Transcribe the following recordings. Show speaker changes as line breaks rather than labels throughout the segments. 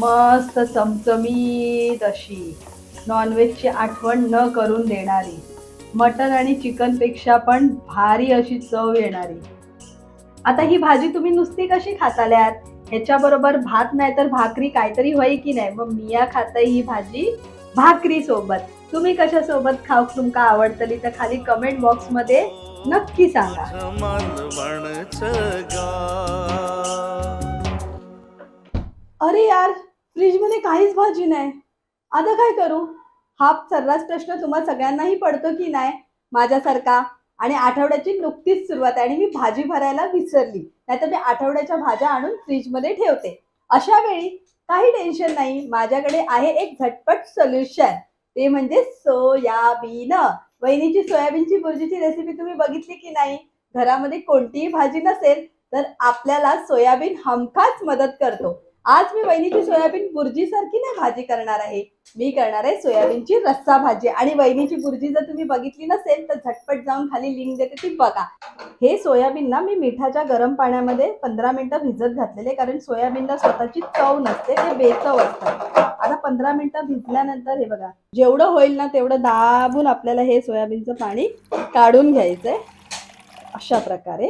मस्त चमचमीत अशी. नॉनव्हेजची आठवण न करून देणारी. मटन आणि चिकनपेक्षा पण भारी अशी चव येणारी. आता ही भाजी तुम्ही नुसती कशी खाताल्यात? ह्याच्याबरोबर भात नाही तर भाकरी काहीतरी होई की नाही? मग मिया खाताय ही भाजी भाकरी सोबत. तुम्ही कशा सोबत खाऊ तुमका आवडतली तर खाली कमेंट बॉक्समध्ये नक्की सांगा. अरे यार फ्रीजमध्ये काहीच भाजी नाही. आता काय करू? हा सर्रास प्रश्न तुम्हा सगळ्यांनाही पडतो की नाही? माझ्यासारखा. आणि आठवड्याची नुकतीच सुरुवात आहे आणि मी भाजी भरायला विसरली. नाहीतर मी आठवड्याच्या भाज्या आणून फ्रीजमध्ये ठेवते. अशा वेळी काही टेन्शन नाही. माझ्याकडे आहे एक झटपट सोल्युशन. ते म्हणजे सोयाबीन. वहिनीची सोयाबीनची भुर्जीची रेसिपी तुम्ही बघितली की नाही? घरामध्ये कोणतीही भाजी नसेल तर आपल्याला सोयाबीन हमखास मदत करतो. आज मी वहिनीची सोयाबीन बुर्जी सारखी नाही भाजी करणार आहे. मी करणार आहे सोयाबीनची रस्सा भाजी. आणि वहिनीची बुर्जी जर तुम्ही बघितली नसेल तर झटपट जाऊन खाली लिंक देते ती बघा. हे सोयाबीन ना मी मिठाच्या गरम पाण्यामध्ये पंधरा मिनिटं भिजत घातलेले कारण सोयाबीनला स्वतःची चव नसते ते बेचव असतात. आता पंधरा मिनिटं भिजल्यानंतर हे बघा जेवढं होईल ना तेवढं दाबून आपल्याला हे सोयाबीनचं पाणी काढून घ्यायचंय. अशा प्रकारे.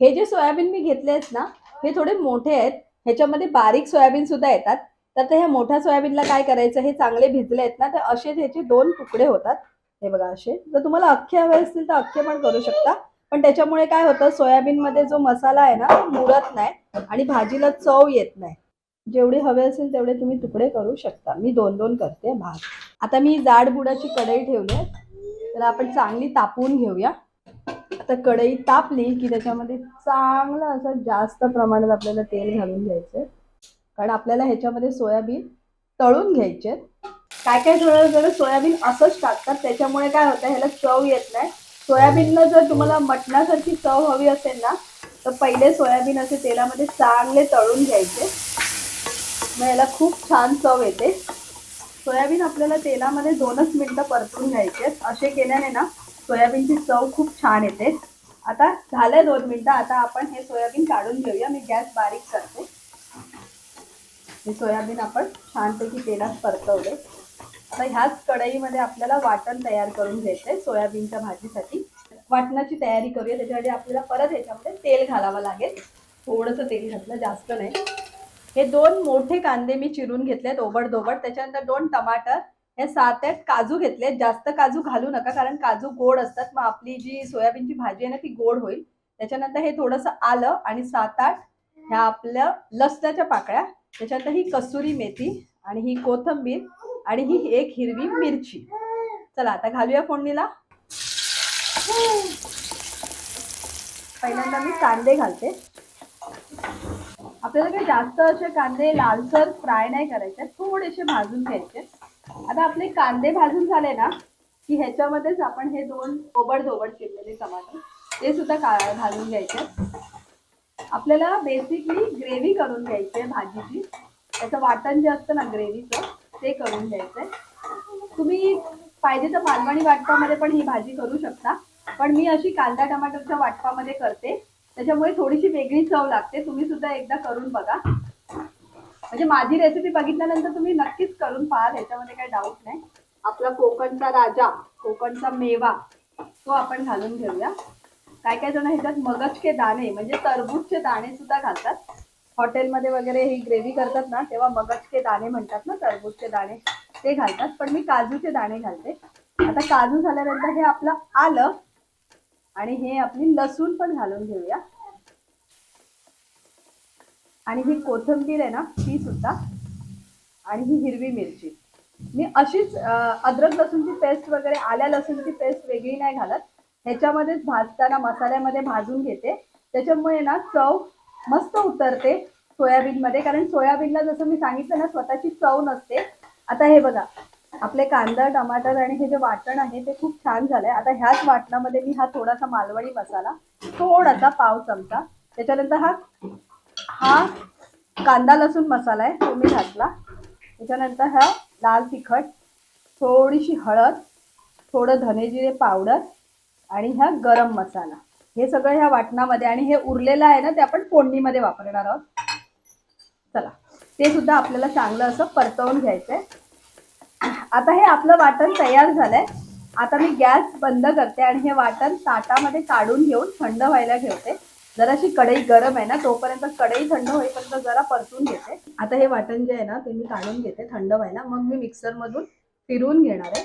हे जे सोयाबीन मी घेतले आहेत ना हे थोडे मोठे आहेत. ह्याच्यामध्ये बारीक सोयाबीन सुद्धा येतात. तर ते ह्या मोठ्या सोयाबीनला काय करायचं? हे चांगले भिजले आहेत ना तर असे ह्याचे दोन तुकडे होतात. हे बघा असे. जर तुम्हाला अख्खे हवे असतील तर अख्खे पण करू शकता. पण त्याच्यामुळे काय होतं? सोयाबीनमध्ये जो मसाला आहे ना मुरत नाही आणि भाजीला चव येत नाही. जेवढे हवे असेल तेवढे तुम्ही तुकडे करू शकता. मी दोन दोन करते भात. आता मी जाड बुडाची कढई ठेवली आहे. तर आपण चांगली तापवून घेऊया. तर कढई तापली की त्याच्यामध्ये चांगलं असं जास्त प्रमाणात आपल्याला तेल घालून घ्यायचं कारण आपल्याला ह्याच्यामध्ये सोयाबीन तळून घ्यायचे काय काय जण जर सोयाबीन असंच टाकतात त्याच्यामुळे काय होतं ह्याला चव येत नाही. सोयाबीनला जर तुम्हाला मटणासारखी चव हवी असेल ना तर पहिले सोयाबीन असे तेलामध्ये चांगले तळून घ्यायचे. मग याला खूप छान चव येते. सोयाबीन आपल्याला तेलामध्ये दोनच मिनटं परतून घ्यायचे असे केल्याने ना सोयाबीनची चव खूप छान येते. आता झालंय दोन मिनिटं आता आपण हे सोयाबीन काढून घेऊया. मी गॅस बारीक करते. हे सोयाबीन आपण छानपैकी तेलात परतवले. आता ह्याच कढईमध्ये आपल्याला वाटण तयार करून घ्यायचंय सोयाबीनच्या भाजीसाठी. वाटणाची तयारी करूया त्याच्यासाठी आपल्याला परत ह्याच्यामध्ये तेल घालावं लागेल. थोडंसं तेल घातलं जास्त नाही. हे दोन मोठे कांदे मी चिरून घेतलेत ओबड दोबड त्याच्यानंतर दोन टमाटर हे सात आठ काजू घेतले जास्त काजू घालू नका कारण काजू गोड असतात. मग आपली जी सोयाबीनची भाजी आहे ना ती गोड होईल. त्याच्यानंतर हे थोडंसं आलं आणि सात आठ ह्या आपल्या लसणाच्या पाकळ्या. त्याच्यानंतर ही कसुरी मेथी आणि ही कोथंबीर आणि ही एक हिरवी मिरची. चला आता घालूया फोडणीला. पहिल्यांदा मी कांदे घालते. आपल्याला काही जास्त असे कांदे लालसर फ्राय नाही करायचे. थोडेसे भाजून घ्यायचे. आता आपले कांदे भाजून झाले ना की ह्याच्यामध्येच आपण हे दोन ओबड धोबड चिरलेले टमाटर ते सुद्धा का घालून घ्यायचे. आपल्याला बेसिकली ग्रेव्ही करून घ्यायची आहे भाजीची. त्याचं वाटण जे असतं ना ग्रेव्हीचं ते करून घ्यायचं आहे तुम्ही पाहिजे तर मालवणी वाटपामध्ये पण ही भाजी करू शकता. पण मी अशी कांदा टमाटरच्या वाटपामध्ये करते. त्याच्यामुळे थोडीशी वेगळी चव लागते. तुम्ही सुद्धा एकदा करून बघा. म्हणजे माझी रेसिपी बघितल्यानंतर तुम्ही नक्कीच करून पाहाल ह्याच्यामध्ये काही डाऊट नाही. आपला कोकणचा राजा कोकणचा मेवा तो आपण घालून घेऊया. काय काय जण ह्याच्यात मगजचे दाणे म्हणजे तरबूजचे दाणे सुद्धा घालतात. हॉटेलमध्ये वगैरे ही ग्रेव्ही करतात ना तेव्हा मगजचे दाणे म्हणतात ना तरबूजचे दाणे ते घालतात. पण मी काजूचे दाणे घालते. आता काजू झाल्यानंतर हे आपलं आलं आणि हे आपली लसूण पण घालून घेऊया. आणि ही कोथिंबीर आहे ना ती सुद्धा. आणि ही हिरवी मिरची. मी अशीच अद्रक लसूणची पेस्ट वगैरे आल्या लसूणची पेस्ट वेगळी नाही घालत. ह्याच्यामध्येच भाजताना मसाल्यामध्ये भाजून घेते. त्याच्यामुळे ना चव मस्त उतरते सोयाबीनमध्ये. कारण सोयाबीनला जसं मी सांगितलं ना स्वतःची चव नसते. आता हे बघा आपले कांदा टमाटर आणि हे जे वाटण आहे ते खूप छान झालंय. आता ह्याच वाटणामध्ये मी हा थोडासा मालवणी मसाला थोडासा पाव चमचा. त्याच्यानंतर हा हा कांदा लसूण मसाला आहे तो मी घातला. त्याच्यानंतर हा लाल तिखट थोडीशी हळद थोडं धनेजिरे पावडर आणि ह्या गरम मसाला. हे सगळं ह्या वाटणामध्ये आणि हे उरलेलं आहे ना ते आपण फोडणीमध्ये वापरणार आहोत. चला ते सुद्धा आपल्याला चांगलं असं परतवून घ्यायचंय. आता हे आपलं वाटण तयार झालंय. आता मी गॅस बंद करते आणि हे वाटण ताटामध्ये काढून घेऊन थंड व्हायला ठेवते. जराशी कढई गरम आहे ना तोपर्यंत कढई थंड होईपर्यंत जरा परतून घेते. आता हे वाटण जे आहे ना ते मी काढून घेते थंड व्हायला. मग मी मिक्सरमधून फिरवून घेणार आहे.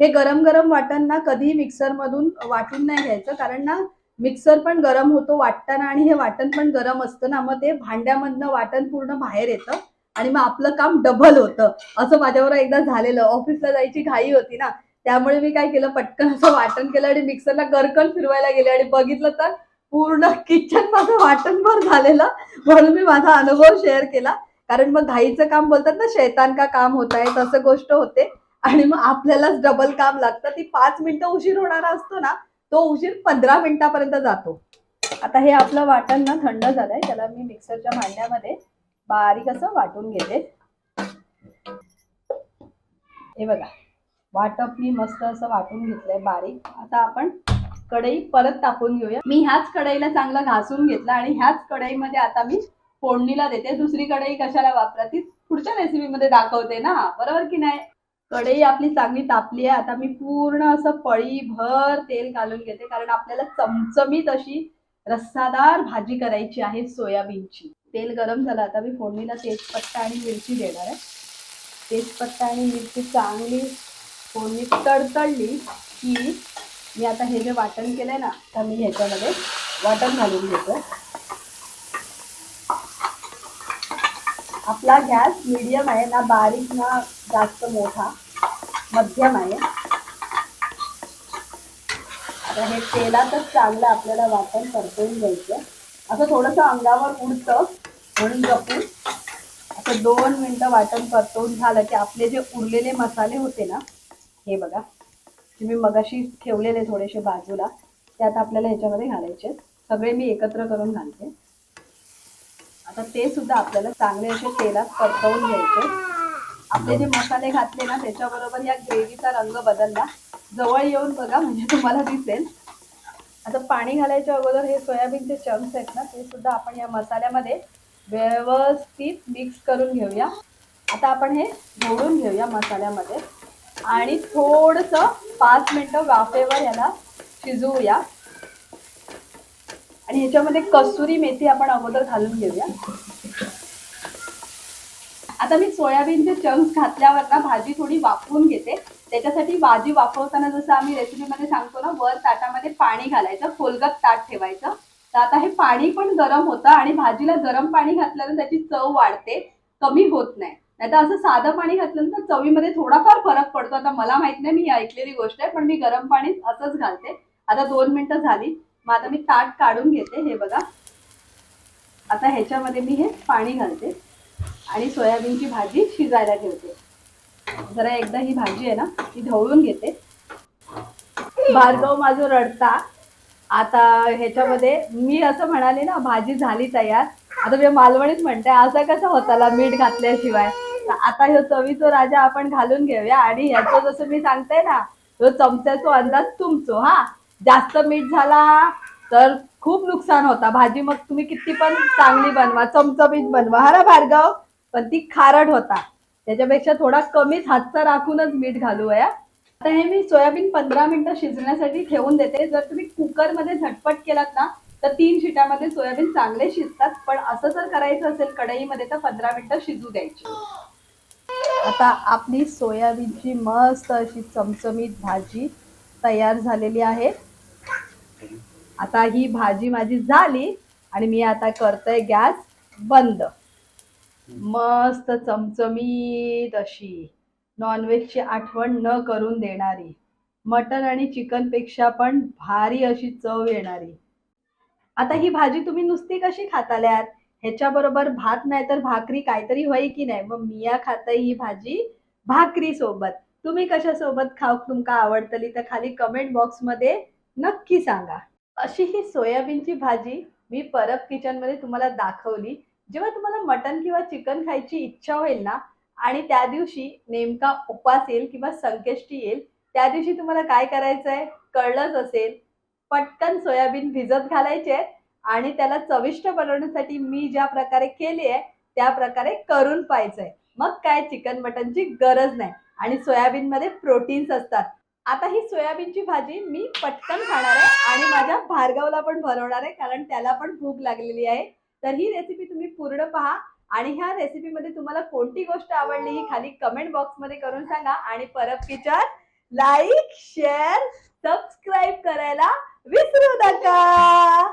हे गरम गरम वाटण ना कधीही मिक्सरमधून वाटून नाही घ्यायचं कारण ना मिक्सर पण गरम होतो वाटताना आणि हे वाटण पण गरम असतं ना मग ते भांड्यामधनं वाटण पूर्ण बाहेर येतं आणि मग आपलं काम डबल होतं. असं माझ्यावर एकदा झालेलं. ऑफिसला जायची घाई होती ना त्यामुळे मी काय केलं पटकन असं वाटण केलं आणि मिक्सरला गरकन फिरवायला गेले आणि बघितलं तर पूर्ण किचन माझं वाटणभर झालेलं. म्हणून मी माझा अनुभव शेअर केला. कारण मग घाईचं काम बोलतात ना शैतान का काम होत आहे तसं गोष्ट होते. आणि मग आपल्यालाच डबल काम लागतं. ती पाच मिनिटं उशीर होणारा असतो ना तो उशीर पंधरा मिनिटापर्यंत जातो. आता हे आपलं वाटण ना थंड झालंय. त्याला मी मिक्सरच्या भांड्यामध्ये बारीक असं वाटून घेते. हे बघा. वाटप मी मस्त असं वाटून घेतलंय बारीक. आता आपण कढई परत तापून घेऊया. मी ह्याच कढईला चांगला घासून घेतला आणि ह्याच कढईमध्ये आता मी फोडणीला देते. दुसरी कढई कशाला वापरा ती पुढच्या रेसिपीमध्ये दाखवते ना. बरोबर की नाही? कढई आपली चांगली तापली आहे. आता मी पूर्ण असं पळी भर तेल घालून घेते. कारण आपल्याला चमचमीत अशी रस्सादार भाजी करायची आहे सोयाबीनची. तेल गरम झालं. आता मी फोडणीला तेजपत्ता आणि मिरची देणार आहे. तेजपत्ता आणि मिरची चांगली फोडणी तडतडली की मी आता हे जे वाटण केलंय ना तर मी ह्याच्यामध्ये वाटण घालून घेतो. आपला गॅस मिडियम आहे ना बारीक ना जास्त मोठा मध्यम आहे. आता हे तेलातच चांगलं आपल्याला वाटण परतवून घ्यायचं. असं थोडंसं अंगावर उडतं म्हणून जपून असं दोन मिनटं वाटण परतवून झालं की आपले जे उरलेले मसाले होते ना हे बघा. जे मी मगाशी ठेवलेले थोडेसे बाजूला त्यात आपल्याला ह्याच्यामध्ये घालायचे सगळे मी एकत्र करून घालते. आता ते सुद्धा आपल्याला चांगले असे तेलात परतवून घ्यायचे आपले जे मसाले घातले ना त्याच्याबरोबर या ग्रेव्हीचा रंग बदलला. जवळ येऊन बघा म्हणजे तुम्हाला दिसेल. आता पाणी घालायच्या अगोदर हे सोयाबीनचे चंक्स आहेत ना ते सुद्धा आपण या मसाल्यामध्ये व्यवस्थित मिक्स करून घेऊया. आता आपण हे ढवळून घेऊया मसाल्यामध्ये. आणि थोडंसं पाच मिनटं वाफेवर याला शिजवूया. आणि ह्याच्यामध्ये कसुरी मेथी आपण अगोदर घालून घेऊया. आता मी सोयाबीनचे चंक्स घातल्यावर ना भाजी थोडी वाफवून घेते. त्याच्यासाठी भाजी वाफवताना जसं आम्ही रेसिपीमध्ये सांगतो ना वर ताटामध्ये पाणी घालायचं खोलगत ताट ठेवायचं. तर आता हे पाणी पण गरम होतं आणि भाजीला गरम पाणी घातल्यानं त्याची चव वाढते कमी होत नाही. नाही तर असं साधं पाणी घातलं तर चवीमध्ये थोडाफार फरक पडतो. आता मला माहीत नाही मी ऐकलेली गोष्ट आहे पण मी गरम पाणी असंच घालते. आता दोन मिनटं झाली. मग आता मी ताट काढून घेते हे बघा. आता ह्याच्यामध्ये मी हे पाणी घालते आणि सोयाबीनची भाजी शिजायला ठेवते. जरा एकदा ही भाजी आहे ना ती ढवळून घेते. भार्गव माझं रडता. आता ह्याच्यामध्ये मी असं म्हणाले ना भाजी झाली तयार. आता मी मालवणीच म्हणते असं कसं होताला मीठ घातल्याशिवाय? आता ह्यो चवीचो राजा आपण घालून घेऊया आणि ह्याचं जसं मी सांगते ना ह्यो चमच्याचो अंदाज तुमचो हा. जास्त मीठ झाला तर खूप नुकसान होता. भाजी मग तुम्ही किती पण चांगली बनवा चमचमीत बनवा. हा ना भार्गव? पण ती खारट होता. त्याच्यापेक्षा थोडा कमीच हातचा राखूनच मीठ घालूया आता हे मी सोयाबीन पंधरा मिनिटं शिजण्यासाठी ठेवून देते. जर तुम्ही कुकरमध्ये झटपट केलात ना तर तीन शिटामध्ये सोयाबीन चांगले शिजतात. पण असं जर करायचं असेल कढईमध्ये तर पंधरा मिनिटं शिजू द्यायची. आता आपली सोयाबीनची मस्त अशी चमचमीत भाजी तयार झालेली आहे. आता ही भाजी माझी झाली आणि मी आता करतोय गॅस बंद. मस्त चमचमीत अशी. नॉनव्हेजची आठवण न करून देणारी. मटन आणि चिकनपेक्षा पण भारी अशी चव येणारी. आता ही भाजी तुम्ही नुसती कशी खाताल्यात? ह्याच्याबरोबर भात नाही तर भाकरी काहीतरी होई की नाही? मग मिया खाताय ही भाजी भाकरी सोबत. तुम्ही कशा सोबत खाऊ तुमका आवडतली तर खाली कमेंट बॉक्समध्ये नक्की सांगा. अशी ही सोयाबीनची भाजी मी परब किचनमध्ये तुम्हाला दाखवली. जेव्हा तुम्हाला मटन किंवा चिकन खायची इच्छा होईल ना आणि त्या दिवशी नेमका उपास येईल किंवा संकष्टी येईल त्या दिवशी तुम्हाला काय करायचं आहे कळलंच असेल. पटकन सोयाबीन भिजत घालायचे. आणि त्याला चविष्ट बनवण्यासाठी मी ज्या प्रकारे केली आहे त्या प्रकारे करून पाहायचंय. मग काय चिकन मटनची गरज नाही. आणि सोयाबीन मध्ये प्रोटीन्स असतात. आता ही सोयाबीनची भाजी मी पटकन खाणार आहे आणि माझ्या भार्गवला पण भरवणार आहे कारण त्याला पण भूक लागलेली आहे. तर ही रेसिपी तुम्ही पूर्ण पहा आणि ह्या रेसिपीमध्ये तुम्हाला कोणती गोष्ट आवडली ही खाली कमेंट बॉक्समध्ये करून सांगा आणि परत किचन लाईक शेअर सबस्क्राईब करायला विसरू नका.